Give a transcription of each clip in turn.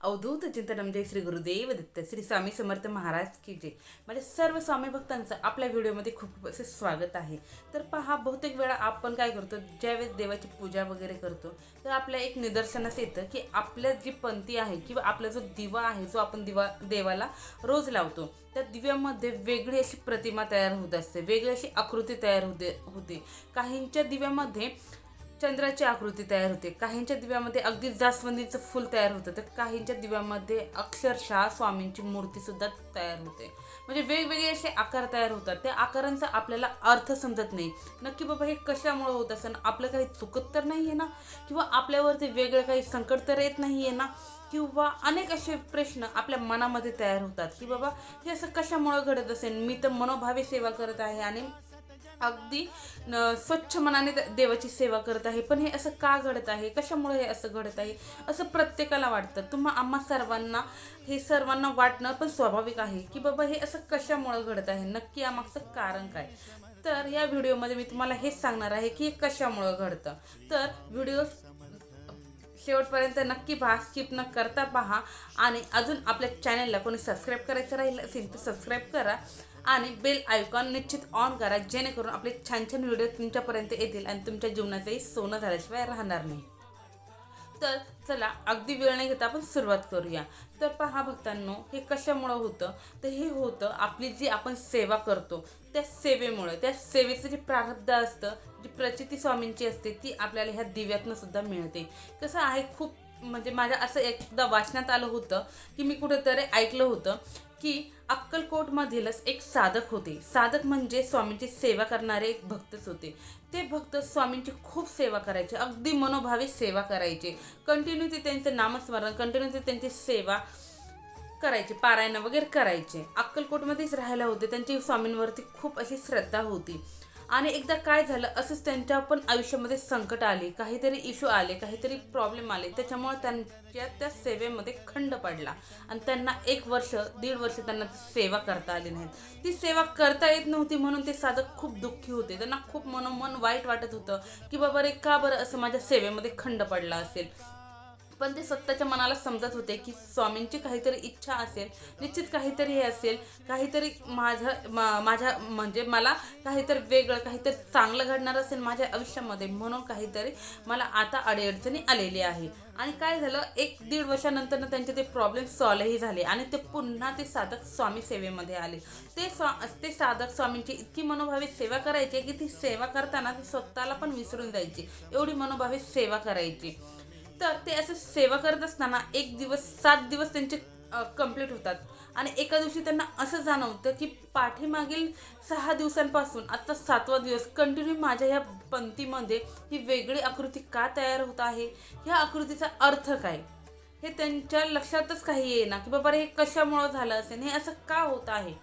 अवधूत चिंतनम जय श्री गुरुदेव दत्त श्री स्वामी समर्थ महाराज की जय. माझ्या सर्व स्वामी भक्तांचं आपल्या व्हिडिओमध्ये खूप खूप असे स्वागत आहे. तर पहा बहुतेक वेळा आपण काय करतो ज्यावेळेस देवाची पूजा वगैरे करतो तर आपल्या एक निदर्शनास येतं की आपल्या जी पंथी आहे किंवा आपला जो दिवा आहे जो आपण दिवा देवाला रोज लावतो त्या दिव्यामध्ये वेगळी अशी प्रतिमा तयार होत असते वेगळी अशी आकृती तयार होते होते. काहींच्या दिव्यामध्ये चंद्राची आकृती तयार होते. काहींच्या दिव्यामध्ये अगदी जास्वंदीचं फुल तयार होतं तर काहींच्या दिव्यामध्ये अक्षरशः स्वामींची मूर्तीसुद्धा तयार होते. म्हणजे वेगवेगळे असे आकार तयार होतात. त्या आकारांचा आपल्याला अर्थ समजत नाही. नक्की बाबा हे कशामुळे होत असं? आपलं काही चुकत तर नाही आहे ना? किंवा आपल्यावरती वेगळं काही संकट तर येत नाही आहे ना? किंवा अनेक असे प्रश्न आपल्या मनामध्ये तयार होतात की बाबा हे असं कशामुळं घडत असेल मी तर मनोभावे सेवा करत आहे आणि अगदी न- स्वच्छ मनाने देवाची सेवा करत आहे. पण हे असं का घडत आहे? कशामुळे हे असं घडत आहे? असं प्रत्येकाला वाटतं. तुम्हा आम्हा सर्वांना हे सर्वांना वाटणं पण स्वाभाविक आहे की बाबा हे असं कशामुळे घडत आहे? नक्की यामागचं कारण काय? तर या व्हिडिओमध्ये मी तुम्हाला हेच सांगणार आहे की हे कशामुळं घडतं. तर व्हिडिओ शेवटपर्यंत नक्की पहा स्किप न करता पहा. आणि अजून आपल्या चॅनलला कोणी सबस्क्राईब करायचं राहिलं असेल तर सबस्क्राईब करा. आणि बेल आयकॉन निश्चित ऑन करा जेणेकरून आपले छान छान व्हिडिओ तुमच्यापर्यंत येतील आणि तुमच्या जीवनाचंही सोनं झाल्याशिवाय राहणार नाही. तर चला अगदी वेळ नाही घेता आपण सुरुवात करूया. तर पहा भक्तांनो हे कशामुळं होतं? तर हे होतं आपली जी आपण सेवा करतो त्या सेवेमुळे. त्या सेवेचं जे प्रारब्ध असतं जी प्रचिती स्वामींची असते ती आपल्याला ह्या दिव्यातनं सुद्धा मिळते. कसं आहे खूप म्हणजे माझ्या असं एकदा वाचण्यात आलं होतं की मी कुठेतरी ऐकलं होतं की अक्कलकोटमधीलच एक साधक होते. साधक म्हणजे स्वामींची सेवा करणारे एक भक्तच होते. ते भक्त स्वामींची खूप सेवा करायचे अगदी मनोभावे सेवा करायचे. कंटिन्यू ते त्यांचं नामस्मरण कंटिन्यू ते त्यांची सेवा करायचे पारायण वगैरे करायचे. अक्कलकोटमध्येच राहायला होते. त्यांची स्वामींवरती खूप अशी श्रद्धा होती. आणि एकदा काय झालं असंच त्यांच्या पण आयुष्यामध्ये संकट आले काहीतरी इश्यू आले काहीतरी प्रॉब्लेम आले. त्याच्यामुळे त्यांच्या त्या सेवेमध्ये खंड पडला. आणि त्यांना एक वर्ष दीड वर्ष त्यांना सेवा करता आली नाहीत. ती सेवा करता येत नव्हती म्हणून ते साधक खूप दुःखी होते. त्यांना खूप मनोमन वाईट वाटत होतं की बाबा रे का बरं असं माझ्या सेवेमध्ये खंड पडला असेल? पण ते स्वतःच्या मनाला समजत होते की स्वामींची काहीतरी इच्छा असेल निश्चित काहीतरी हे असेल काहीतरी माझं माझ्या म्हणजे मला काहीतरी वेगळं काहीतरी चांगलं घडणार असेल माझ्या आयुष्यामध्ये म्हणून काहीतरी मला आता अडीअडचणी आलेली आहे. आणि काय झालं एक दीड वर्षानंतर त्यांचे ते प्रॉब्लेम सॉल्वही झाले आणि ते पुन्हा ते साधक स्वामी सेवेमध्ये आले. ते स्वा ते साधक स्वामींची इतकी मनोभावे सेवा करायची की ती सेवा करताना ती स्वतःला पण विसरून जायची. एवढी मनोभावे सेवा करायची. तर ते असं सेवा करत असताना एक दिवस सात दिवस त्यांचे कंप्लीट होतात. आणि एका दिवशी त्यांना असं जाणवतं की पाठीमागील सहा दिवसांपासून आता सातवा दिवस कंटिन्यू माझ्या ह्या पंक्तीमध्ये ही वेगळी आकृती का तयार होत आहे? ह्या आकृतीचा अर्थ काय? हे त्यांच्या लक्षातच काही येईना की बाबा रे हे कशामुळं झालं असेल? हे असं का होत आहे?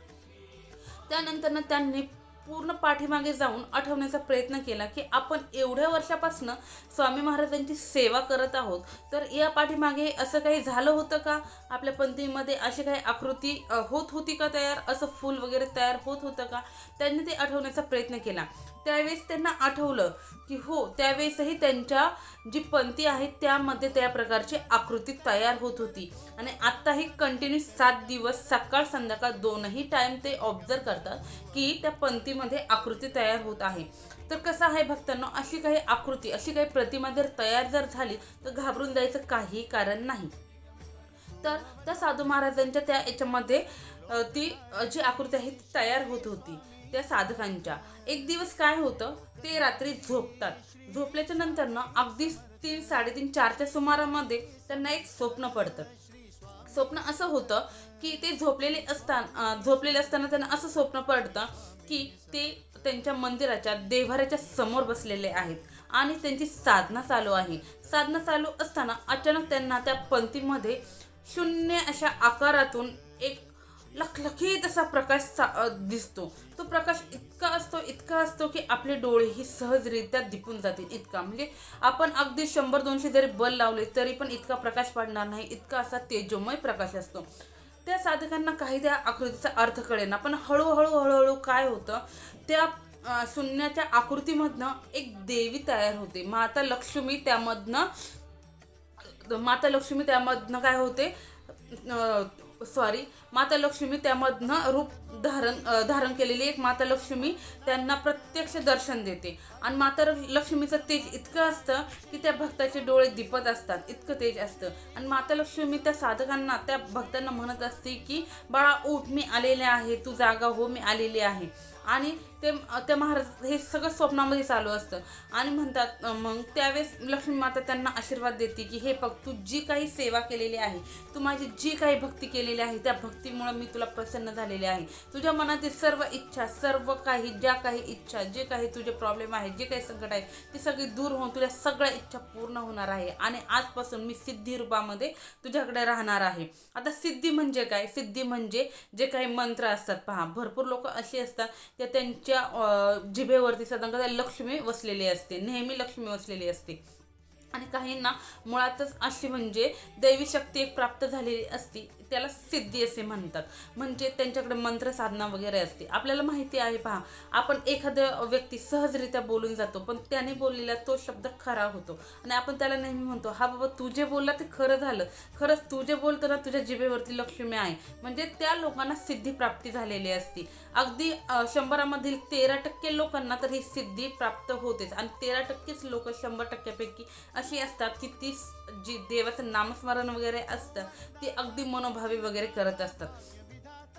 त्यानंतर त्यांनी पूर्ण पाठीमागे जाऊन आठवण्याचा प्रयत्न केला की आपण एवढ्या वर्षापासून स्वामी महाराजांची सेवा करत आहोत. तर या पाठीमागे असं काही झालं होतं का? आपल्या पंथीमध्ये अशी काही आकृती होत होती का तयार? असं फूल वगैरे तयार होत होतं का? त्यांनी ते आठवण्याचा प्रयत्न केला. त्यावेळेस त्यांना आठवलं की हो त्यावेळेसही त्यांच्या जी पंथी आहे त्यामध्ये त्या प्रकारची आकृती तयार होत होती. आणि आत्ताही कंटिन्यू सात दिवस सकाळ संध्याकाळ दोनही टाईम ते ऑब्झर्व करतात की त्या पंथी पंथीमध्ये आकृती तयार होत आहे. तर कसं आहे भक्तांनो अशी काही आकृती अशी काही प्रतिमा जर तयार जर झाली तर घाबरून जायचं काही कारण नाही. तर त्या साधू महाराजांच्या त्या याच्यामध्ये ती जी आकृती आहे ती तयार होत होती त्या साधकांच्या. एक दिवस काय होतं ते रात्री झोपतात. झोपल्याच्या नंतर ना अगदी तीन साडेतीन चारच्या सुमारामध्ये त्यांना एक स्वप्न पडतं. स्वप्न असं होतं की ते झोपलेले असताना झोपलेले असताना त्यांना असं स्वप्न पडतं की ते त्यांच्या मंदिराच्या देव्हाऱ्याच्या समोर बसलेले आहेत. आणि त्यांची साधना चालू आहे. साधना चालू असताना अचानक त्यांना त्या पंक्तीमध्ये शून्य अशा आकारातून एक लखलखीत असा प्रकाश चा- दिसतो. तो प्रकाश इतका असतो इतका असतो की आपले डोळेही सहजरित्या दिपून जातील. इतका. म्हणजे आपण अगदी शंभर दोनशे जरी बल लावले तरी पण इतका प्रकाश पडणार नाही. इतका असा तेजोमय प्रकाश असतो. त्या साधकांना काही त्या आकृतीचा अर्थ कळेना. पण हळूहळू हळूहळू काय होतं त्या अ, शून्याच्या आकृतीमधनं एक देवी तयार होते. माता लक्ष्मी त्यामधनं माता लक्ष्मी त्यामधनं काय होते सॉरी माता लक्ष्मी त्यामधनं रूप धारण धारण केलेली एक माता लक्ष्मी त्यांना प्रत्यक्ष दर्शन देते. आणि माता लक्ष्मीचं तेज इतकं असतं की त्या भक्ताचे डोळे दिपत असतात इतकं तेज असतं. आणि माता लक्ष्मी त्या साधकांना त्या भक्तांना म्हणत असते की बाळा उठ मी आलेले आहे तू जागा हो मी आलेली आहे. आणि ते त्या महाराज हे सगळं स्वप्नामध्ये चालू असतं. आणि म्हणतात मग त्यावेळेस लक्ष्मी माता त्यांना आशीर्वाद देते की हे बघ तू जी काही सेवा केलेली आहे तू माझी जी काही भक्ती केलेली आहे त्या भक्तीमुळे मी तुला प्रसन्न झालेले आहे. तुझ्या मनातील सर्व इच्छा सर्व काही ज्या काही इच्छा जे काही तुझे प्रॉब्लेम आहे जे काही संकट आहे ते सगळी दूर होऊन तुझ्या सगळ्या इच्छा पूर्ण होणार आहे. आणि आजपासून मी सिद्धी रूपामध्ये तुझ्याकडे राहणार आहे. आता सिद्धी म्हणजे काय? सिद्धी म्हणजे जे काही मंत्र असतात पहा भरपूर लोक अशी असतात की त्यांच्या च्या जिभेवरती सदांक लक्ष्मी वसलेली असते. नेहमी लक्ष्मी वसलेली असते. आणि काहींना मुळातच अशी म्हणजे दैवी शक्ती एक प्राप्त झालेली असती. त्याला सिद्धी असे म्हणतात. म्हणजे त्यांच्याकडे मंत्रसाधना वगैरे असते. आपल्याला माहिती आहे पहा आपण एखाद्या व्यक्ती सहजरित्या बोलून जातो पण त्याने बोललेला तो शब्द खरा होतो. आणि आपण त्याला नेहमी म्हणतो हा बाबा तू जे बोलला ते खरं झालं. खरंच तू जे बोलतो ना तुझ्या जिभेवरती लक्ष्मी आहे. म्हणजे त्या लोकांना सिद्धी प्राप्ती झालेली असते. अगदी शंभरामधील तेरा टक्के लोकांना तर ही सिद्धी प्राप्त होतेच. आणि तेरा टक्केच लोक शंभर टक्क्यापैकी अशी असतात की ती जी देवाचं नामस्मरण वगैरे असतं ती अगदी मनोभाव भावी वगैरे करत असतात.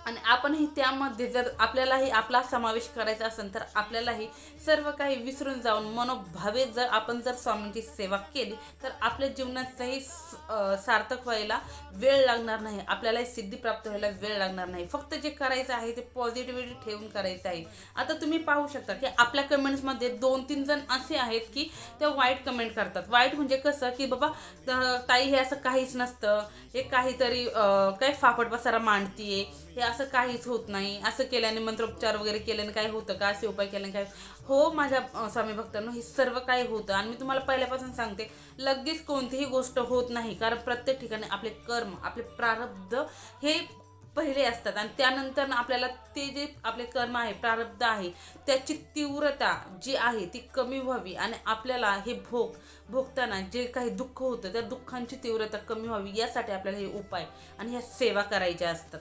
आणि आपणही त्यामध्ये जर आपल्यालाही आपला समावेश करायचा असेल तर आपल्यालाही सर्व काही विसरून जाऊन मनोभावे जर आपण जर स्वामींची सेवा केली तर आपल्या जीवनाचाही सार्थक व्हायला वेळ लागणार नाही. आपल्यालाही सिद्धी प्राप्त व्हायला वेळ लागणार नाही. फक्त जे करायचं आहे ते पॉझिटिव्हिटी ठेवून करायचं आहे. आता तुम्ही पाहू शकता की आपल्या कमेंट्समध्ये दोन तीन जण असे आहेत की ते वाईट कमेंट करतात. वाईट म्हणजे कसं की बाबा ताई हे असं काहीच नसतं. हे काहीतरी काय फाफट पसारा मांडतीये. हे असं काहीच होत नाही. असं केल्याने मंत्रोपचार वगैरे केल्याने काय होतं का? असे उपाय केल्याने काय हो माझ्या स्वामी भक्तांनो हे सर्व काय होतं. आणि मी तुम्हाला पहिल्यापासून सांगते लगेच कोणतीही गोष्ट होत नाही. कारण प्रत्येक ठिकाणी आपले कर्म आपले प्रारब्ध हे पहिले असतात. आणि त्यानंतर आपल्याला ते जे आपले कर्म आहे प्रारब्ध आहे त्याची तीव्रता जी आहे ती कमी व्हावी. आणि आपल्याला हे भोग भोगताना जे काही दुःख होतं त्या दुःखांची तीव्रता कमी व्हावी. यासाठी आपल्याला हे उपाय आणि ह्या सेवा करायच्या असतात.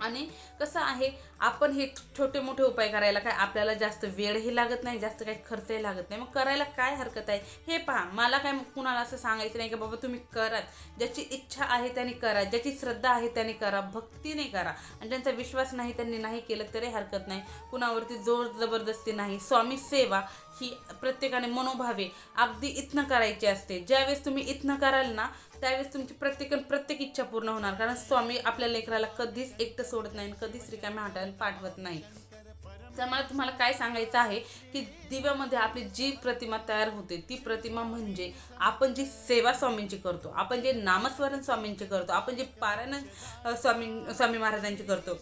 आणि कसं आहे आपण हे छोटे मोठे उपाय करायला काय आपल्याला जास्त वेळही लागत नाही जास्त काही खर्चही लागत नाही. मग करायला काय हरकत आहे? हे पहा मला काय कुणाला असं सांगायचं नाही की बाबा तुम्ही करा ज्याची इच्छा आहे त्याने करा ज्याची श्रद्धा आहे त्याने करा भक्तीने करा. आणि ज्यांचा विश्वास नाही त्यांनी नाही केलं तरी हरकत नाही. कुणावरती जोर जबरदस्ती नाही. स्वामी सेवा ही प्रत्येकाने मनोभावे अगदी इथनं करायची असते. ज्यावेळेस तुम्ही इथनं कराल ना त्यावेळेस तुमची प्रत्येक प्रत्येक इच्छा पूर्ण होणार. कारण स्वामी आपल्या लेकराला कधीच एकटं सोडत नाही आणि कधीच रिकाम्या हाताने पाठवत नाही. तर मला तुम्हाला काय सांगायचं आहे की दिव्यामध्ये आपली जी प्रतिमा तयार होते ती प्रतिमा म्हणजे आपण जी सेवा स्वामींची करतो आपण जे नामस्मरण स्वामींची करतो आपण जे पारायण स्वामी स्वामी महाराजांची करतो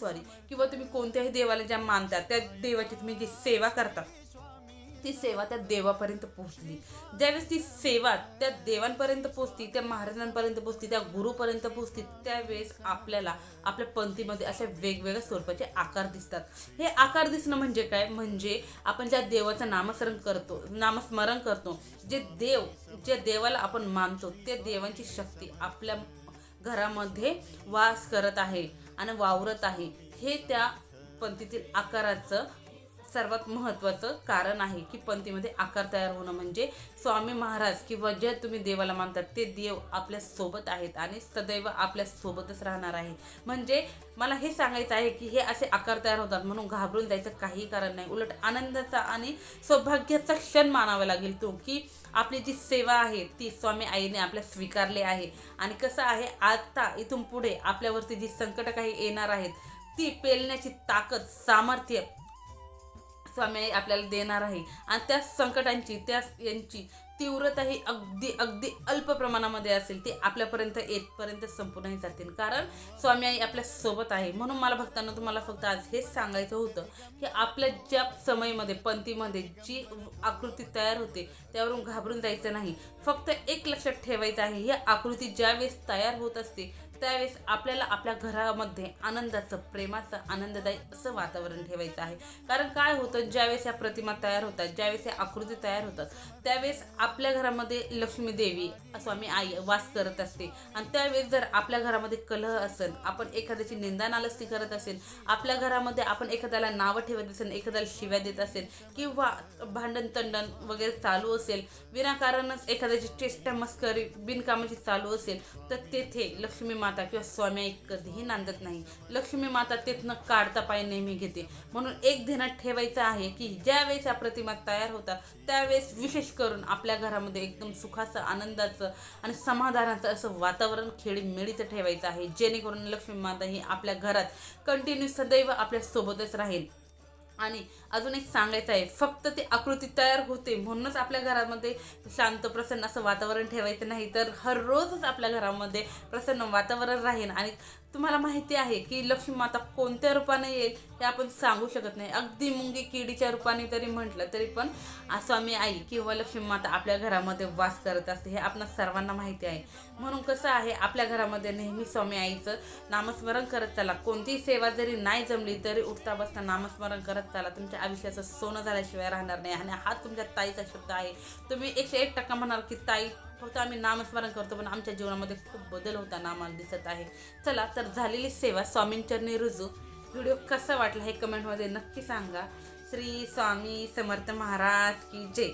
सॉरी किंवा तुम्ही कोणत्याही देवाला ज्या मानतात त्या देवाची तुम्ही जी सेवा करता ती सेवा त्या देवापर्यंत पोहोचली. ज्यावेळेस ती सेवा त्या देवांपर्यंत पोहोचती त्या महाराजांपर्यंत पोचती त्या गुरुपर्यंत पोचती त्यावेळेस आपल्याला आपल्या पंथीमध्ये अशा वेगवेगळ्या स्वरूपाचे आकार दिसतात. हे आकार दिसणं म्हणजे काय? म्हणजे आपण ज्या देवाचं नामस्मरण करतो नामस्मरण करतो जे देव जे देवाला आपण मानतो त्या देवांची शक्ती आपल्या घरामध्ये वास करत आहे आणि वावरत आहे. हे त्या पंथीतील आकाराचं सर्वात महत्त्वाचं कारण आहे की पंथीमध्ये आकार तयार होणं म्हणजे स्वामी महाराज किंवा जे तुम्ही देवाला मानतात ते देव आपल्यासोबत आहेत आणि सदैव आपल्यासोबतच राहणार आहे. म्हणजे मला हे सांगायचं आहे की हे असे आकार तयार होतात म्हणून घाबरून जायचं काही कारण नाही. उलट आनंदाचा आणि सौभाग्याचा क्षण मानावा लागेल तो की आपली जी सेवा आहे ती स्वामी आईने आपल्या स्वीकारली आहे. आणि कसं आहे आता इथून पुढे आपल्यावरती जी संकट काही येणार आहेत ती पेलण्याची ताकद सामर्थ्य स्वामी आई आपल्याला देणार आहे. आणि त्या संकटांची त्या यांची तीव्रता ही अगदी अगदी अल्प प्रमाणामध्ये असेल ती आपल्यापर्यंत येतपर्यंत संपूर्णही जातील. कारण स्वामी आई आपल्यासोबत आहे. म्हणून मला भक्तांना तुम्हाला फक्त आज हेच सांगायचं होतं की आपल्या ज्या समयमध्ये पंथीमध्ये जी आकृती तयार होते त्यावरून घाबरून जायचं नाही. फक्त एक लक्षात ठेवायचं आहे ही आकृती ज्यावेळेस तयार होत असते त्यावेळेस आपल्याला आपल्या घरामध्ये आनंदाचं प्रेमाचं आनंददायी असं वातावरण ठेवायचं आहे. कारण काय होतं ज्यावेळेस या प्रतिमा तयार होतात ज्यावेळेस या आकृती तयार होतात त्यावेळेस आपल्या घरामध्ये लक्ष्मी देवी स्वामी आई वास करत असते. आणि त्यावेळेस जर आपल्या घरामध्ये कलह असेल आपण एखाद्याची निंदा नालस्ती करत असेल आपल्या घरामध्ये आपण एखाद्याला नावं ठेवत असेल एखाद्याला शिव्या देत असेल किंवा भांडण तंडण वगैरे चालू असेल विनाकारणच एखाद्याची चेष्टा मस्करी बिनकामाची चालू असेल तर तेथे लक्ष्मी मा माता किंवा स्वामी एक कधीही नांदत नाही. लक्ष्मी माता तेथनं काढता पाय नेहमी घेते. म्हणून एक ध्यानात ठेवायचं आहे की ज्यावेळेस या प्रतिमा तयार होतात त्यावेळेस विशेष करून आपल्या घरामध्ये एकदम सुखाचं आनंदाचं आणि समाधानाचं असं वातावरण खेळीमेळीचं ठेवायचं आहे. जेणेकरून लक्ष्मी माता ही आपल्या घरात कंटिन्यू सदैव आपल्या सोबतच राहील. आणि अजून एक सांगायचं आहे फक्त ते आकृती तयार होते म्हणूनच आपल्या घरामध्ये शांत प्रसन्न असं वातावरण ठेवायचं नाही. तर हर रोजच आपल्या घरामध्ये प्रसन्न वातावरण राहील आणि तुम्हाला माहिती आहे की लक्ष्मी माता कोणत्या रूपाने येईल हे आपण सांगू शकत नाही. अगदी मुंगी किडीच्या रूपाने जरी म्हटलं तरी पण स्वामी आई किंवा लक्ष्मी माता आपल्या घरामध्ये वास करत असते हे आपणा सर्वांना माहिती आहे. म्हणून कसं आहे आपल्या घरामध्ये नेहमी स्वामी आईचं नामस्मरण करत चला. कोणतीही सेवा जरी नाही जमली तरी उठता बसता नामस्मरण करत चला. तुमच्या आयुष्याचं सोनं झाल्याशिवाय राहणार नाही आणि हा तुमच्या ताईचा शब्द आहे. तुम्ही एकशे एक टक्का म्हणाल की ताई फक्त आम्ही नामस्मरण करतो पण आमच्या जीवनामध्ये खूप बदल होताना आम्हाला दिसत आहे. चला तर झालेली सेवा स्वामींचरणी रुजू. व्हिडिओ कसा वाटला हे कमेंटमध्ये नक्की सांगा. श्री स्वामी समर्थ महाराज की जय.